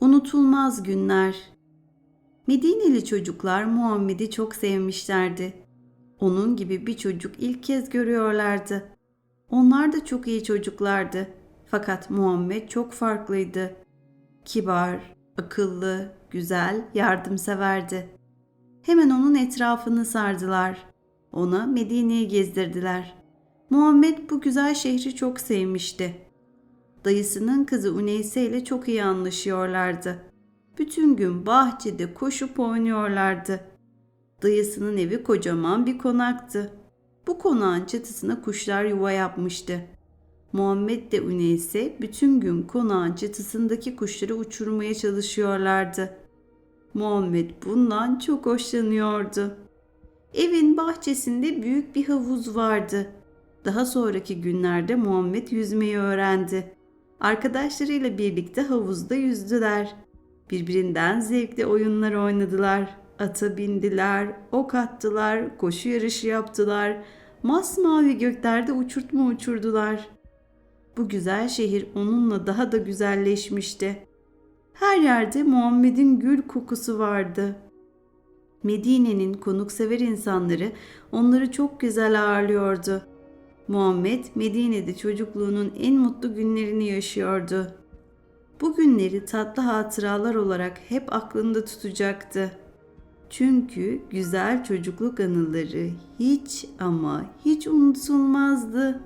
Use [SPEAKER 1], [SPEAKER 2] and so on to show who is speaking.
[SPEAKER 1] Unutulmaz günler. Medineli çocuklar Muhammed'i çok sevmişlerdi. Onun gibi bir çocuk ilk kez görüyorlardı. Onlar da çok iyi çocuklardı. Fakat Muhammed çok farklıydı. Kibar, akıllı, güzel, yardımseverdi. Hemen onun etrafını sardılar. Ona Medine'yi gezdirdiler. Muhammed bu güzel şehri çok sevmişti. Dayısının kızı Uneyse ile çok iyi anlaşıyorlardı. Bütün gün bahçede koşup oynuyorlardı. Dayısının evi kocaman bir konaktı. Bu konağın çatısına kuşlar yuva yapmıştı. Muhammed de Uneyse bütün gün konağın çatısındaki kuşları uçurmaya çalışıyorlardı. Muhammed bundan çok hoşlanıyordu. Evin bahçesinde büyük bir havuz vardı. Daha sonraki günlerde Muhammed yüzmeyi öğrendi. Arkadaşlarıyla birlikte havuzda yüzdüler. Birbirinden zevkli oyunlar oynadılar. Ata bindiler, ok attılar, koşu yarışı yaptılar. Masmavi göklerde uçurtma uçurdular. Bu güzel şehir onunla daha da güzelleşmişti. Her yerde Muhammed'in gül kokusu vardı. Medine'nin konuksever insanları onları çok güzel ağırlıyordu. Muhammed Medine'de çocukluğunun en mutlu günlerini yaşıyordu. Bu günleri tatlı hatıralar olarak hep aklında tutacaktı. Çünkü güzel çocukluk anıları hiç ama hiç unutulmazdı.